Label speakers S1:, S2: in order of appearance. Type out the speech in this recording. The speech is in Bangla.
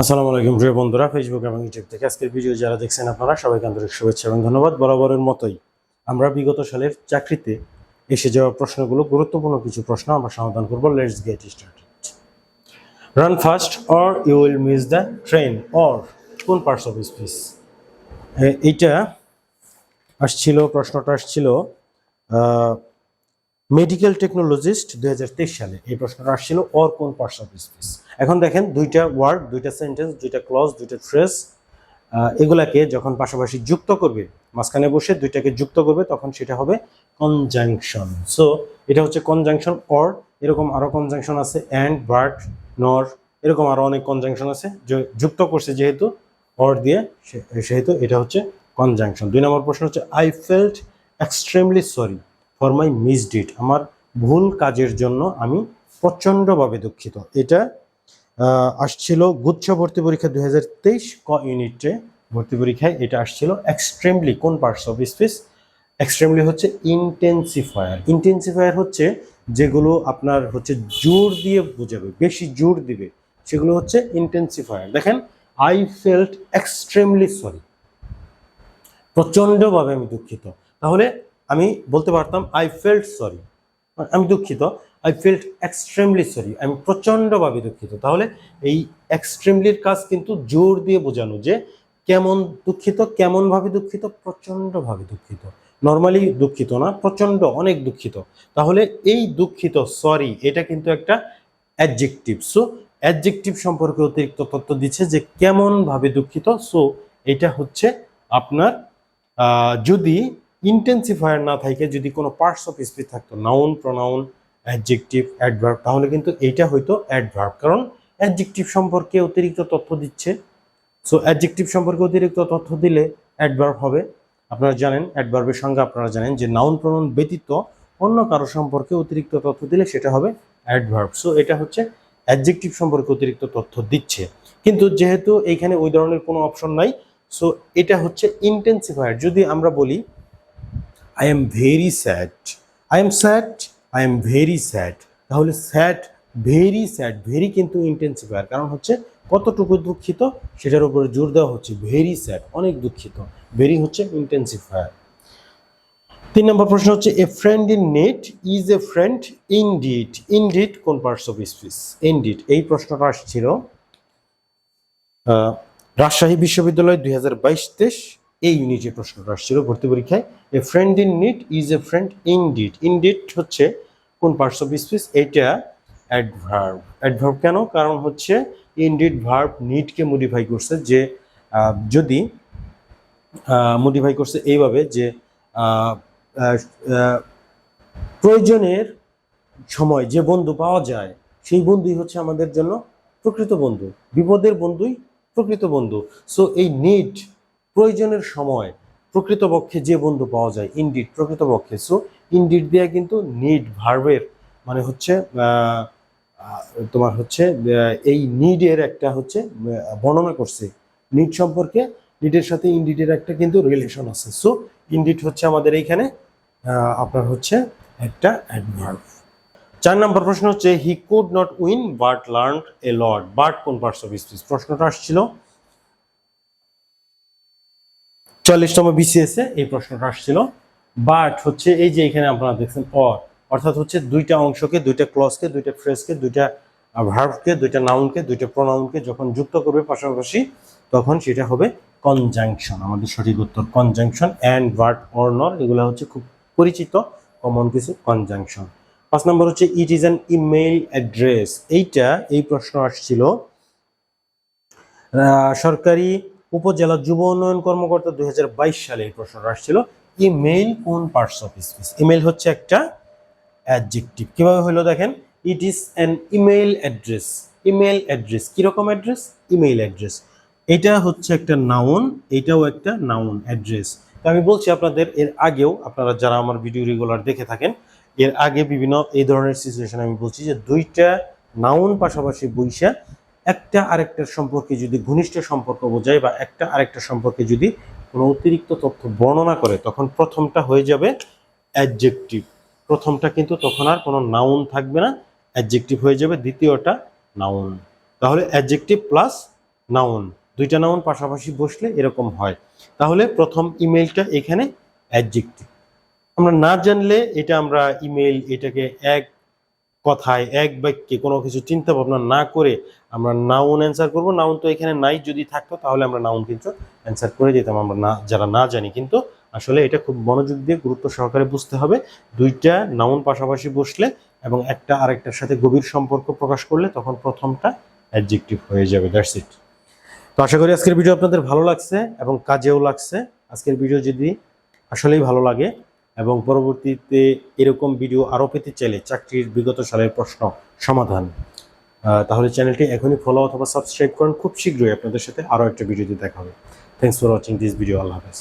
S1: আসসালামু আলাইকুম, প্রিয় বন্ধুরা ফেসবুক এবং ইউটিউব থেকে আজকের ভিডিও যারা দেখছেন আপনারা, সবাইকে আন্তরিক শুভেচ্ছা এবং ধন্যবাদ। বরাবরের মতোই আমরা বিগত সালের চাকরিতে এসে যাওয়া প্রশ্নগুলো, গুরুত্বপূর্ণ কিছু প্রশ্ন আমরা সমাধান করব। Let's get started run fast or you will miss the train or কোন পার্টস অফ স্পিচ এইটা আসছিল, প্রশ্নটা আসছিল মেডিকেল টেকনোলজিস্ট দু হাজার তেইশ সালে। এই প্রশ্নটা আসছিল অর কোন পার্টস অফ স্পিচ এখন দেখেন, দুইটা ওয়ার্ড দুইটা সেন্টেন্স দুইটা ক্লজ দুইটা ফ্রেজ এগুলাকে যখন পাশাপাশি যুক্ত করবে, মাঝখানে বসে দুইটাকে যুক্ত করবে, তখন সেটা হবে কনজাংশন সো এটা হচ্ছে কনজাংশন অর এরকম আরও কনজাংশন আছে অ্যান্ড বার্ড নর এরকম আরও অনেক কনজাংশন আছে যুক্ত করছে যেহেতু অর দিয়ে সেহেতু এটা হচ্ছে কনজাংশন দুই নম্বর প্রশ্ন হচ্ছে I felt extremely sorry for my misdeed আমার ভুল কাজের জন্য আমি প্রচণ্ডভাবে দুঃখিত। এটা আসছিল গুচ্ছ ভর্তি পরীক্ষা দুই হাজার তেইশ ক ইউনিটে ভর্তি পরীক্ষায় এটা আসছিল এক্সট্রিমলি কোন পার্টস অফ স্পিচ এক্সট্রিমলি হচ্ছে ইন্টেন্সিফায়ার ইন্টেন্সিফায়ার হচ্ছে যেগুলো আপনার হচ্ছে জোর দিয়ে বোঝাবে, বেশি জোর দিবে। সেগুলো হচ্ছে ইন্টেন্সিফায়ার দেখেন আই ফেল্ট এক্সট্রিমলি সরি প্রচণ্ডভাবে আমি দুঃখিত। তাহলে আমি বলতে পারতাম আই ফেল্ট সরি আমি দুঃখিত। আই ফেল্ট এক্সট্রিমলি সরি আমি প্রচণ্ডভাবে দুঃখিত। তাহলে এই এক্সট্রিমলির কাজ কিন্তু জোর দিয়ে বোঝানো যে কেমন দুঃখিত, কেমনভাবে দুঃখিত, প্রচণ্ডভাবে দুঃখিত। নর্মালি দুঃখিত না, প্রচণ্ড, অনেক দুঃখিত। তাহলে এই দুঃখিত সরি এটা কিন্তু একটা অ্যাডজেক্টিভ সো অ্যাডজেক্টিভ সম্পর্কে অতিরিক্ত তথ্য দিচ্ছে যে কেমনভাবে দুঃখিত। সো এটা হচ্ছে আপনার যদি ইন্টেন্সিফায়ার না থাকে, যদি কোনো পার্টস অফ স্পিচ থাকতো নাউন প্রনাউন অ্যাডজেক্টিভ অ্যাডভার্ব তাহলে কিন্তু এইটা হয়তো অ্যাডভার্ব কারণ অ্যাডজেক্টিভ সম্পর্কে অতিরিক্ত তথ্য দিচ্ছে। সো অ্যাডজেক্টিভ সম্পর্কে অতিরিক্ত তথ্য দিলে অ্যাডভার্ব হবে। আপনারা জানেন অ্যাডভার্বের সঙ্গে আপনারা জানেন যে নাউন প্রনাউন ব্যতীত অন্য কারও সম্পর্কে অতিরিক্ত তথ্য দিলে সেটা হবে অ্যাডভার্ব সো এটা হচ্ছে অ্যাডজেক্টিভ সম্পর্কে অতিরিক্ত তথ্য দিচ্ছে। কিন্তু যেহেতু এইখানে ওই ধরনের কোনো অপশন নাই সো এটা হচ্ছে ইন্টেন্সিফায়ার যদি আমরা বলি I am very sad I am sad I am very sad তাহলে স্যাড ভেরি স্যাড ভেরি কিন্তু ইন্টেন্সিফায়ার কারণ হচ্ছে কতটুকু দুঃখিত? সেটার উপরে জোর দেওয়া হচ্ছে। ভেরি স্যাড অনেক দুঃখিত। ভেরি হচ্ছে ইন্টেন্সিফায়ার তিন নম্বর প্রশ্ন হচ্ছে a friend in need is a friend indeed indeed কোন parts of speech indeed এই প্রশ্নটা আসছিল রাজশাহী বিশ্ববিদ্যালয় দুই হাজার বাইশ তেইশ এই ইউনিটে প্রশ্নটা আসছিল ভর্তি পরীক্ষায় a friend in need is a friend indeed indeed হচ্ছে কোন পার্টস অফ স্পিচ এটা অ্যাডভার্ব অ্যাডভার্ব কেন? কারণ হচ্ছে ইন ইনডিড ভার্ব নিডকে মডিফাই করছে যে যদি মডিফাই করছে এইভাবে যে প্রয়োজনের সময় যে বন্ধু পাওয়া যায়, সেই বন্ধুই হচ্ছে আমাদের জন্য প্রকৃত বন্ধু। বিপদের বন্ধুই প্রকৃত বন্ধু। সো এই নিড প্রয়োজনের সময় প্রকৃতপক্ষে যে বন্ধু পাওয়া যায় ইনডিড প্রকৃতপক্ষে। সো ইনডিড দেয়া কিন্তু নিড ভার্বের মানে হচ্ছে তোমার হচ্ছে এই নিডের একটা হচ্ছে বর্ণনা করছে। নিড সম্পর্কে নিডের সাথে ইনডিডের একটা কিন্তু রিলেশন আছে। সো ইনডিড হচ্ছে আমাদের এইখানে আপনার হচ্ছে একটা অ্যাডভার্ব চার নম্বর প্রশ্ন হচ্ছে he could not win but learn a lot but কোন পার্টস অফ স্পিচ প্রশ্নটা আসছিল চল্লিশতম বিসিএস এই প্রশ্নটা আসছিল। বাট হচ্ছে এই যে এখানে আপনারা দেখছেন অর অর্থাৎ হচ্ছে দুইটা অংশকে, দুইটা ক্লজকে দুইটা ফ্রেজকে দুইটা ভার্বকে দুইটা নাউনকে দুইটা প্রনাউনকে যখন যুক্ত করবে পাশাপাশি, তখন সেটা হবে কনজাংশন আমাদের সঠিক উত্তর কনজাংশন অ্যান্ড ভার্ট অর নর এগুলো হচ্ছে খুব পরিচিত কমন কিছু কনজাংশন পাঁচ নম্বর হচ্ছে it is an email address এইটা এই প্রশ্ন আসছিল সরকারি উপজেলা যুব উন্নয়ন কর্মকর্তা দুই সালে এই প্রশ্নটা আসছিল, ইমেইল কোন পার্টস অফ স্পিচ ইমেইল হচ্ছে একটা অ্যাডজেক্টিভ কীভাবে হলো দেখেন? It is an email address email address কীরকম অ্যাড্রেস ইমেইল অ্যাড্রেস এটা হচ্ছে একটা নাউন এটাও একটা নাউন অ্যাড্রেস আমি বলছি আপনাদের, এর আগেও আপনারা যারা আমার ভিডিও রেগুলার দেখে থাকেন, এর আগে বিভিন্ন এই ধরনের সিচুয়েশন আমি বলছি যে দুইটা নাউন পাশাপাশি বইসা একটা আরেকটার সম্পর্কে যদি ঘনিষ্ঠ সম্পর্ক বোঝায় বা একটা আরেকটা সম্পর্কে যদি কোনো অতিরিক্ত তথ্য বর্ণনা করে, তখন প্রথমটা হয়ে যাবে অ্যাডজেক্টিভ প্রথমটা কিন্তু তখন আর কোনো নাউন থাকবে না অ্যাডজেক্টিভ হয়ে যাবে দ্বিতীয়টা নাউন তাহলে অ্যাডজেক্টিভ প্লাস নাউন দুইটা নাউন পাশাপাশি বসলে এরকম হয়। তাহলে প্রথম ইমেলটা এখানে অ্যাডজেক্টিভ আমরা না জানলে এটা আমরা ইমেল এটাকে এক কথায়, এক বাক্যে কোনো কিছু চিন্তা ভাবনা না করে আমরা নাউন অ্যান্সার করব। নাউন তো এখানে নাই, যদি থাকতো তাহলে আমরা নাউন কিন্তু অ্যান্সার করে দিতাম। আমরা না, যারা না জানি কিন্তু আসলে এটা খুব মনোযোগ দিয়ে গুরুত্ব সহকারে বুঝতে হবে। দুইটা নাউন পাশাপাশি বসলে এবং একটা আরেকটার সাথে গভীর সম্পর্ক প্রকাশ করলে তখন প্রথমটা অ্যাডজেক্টিভ হয়ে যাবে। দ্যাটস ইট তো আশা করি আজকের ভিডিও আপনাদের ভালো লাগছে এবং কাজেও লাগছে। আজকের ভিডিও যদি আসলেই ভালো লাগে এবং পরবর্তীতে এরকম ভিডিও আরও পেতে চাইলে চাকরির বিগত সালের প্রশ্ন সমাধান। তাহলে চ্যানেলটি এখনই ফলো অথবা সাবস্ক্রাইব করুন। খুব শীঘ্রই আপনাদের সাথে আরও একটা ভিডিওতে দেখা হবে। Thanks for watching this video আল্লাহ হাফেজ।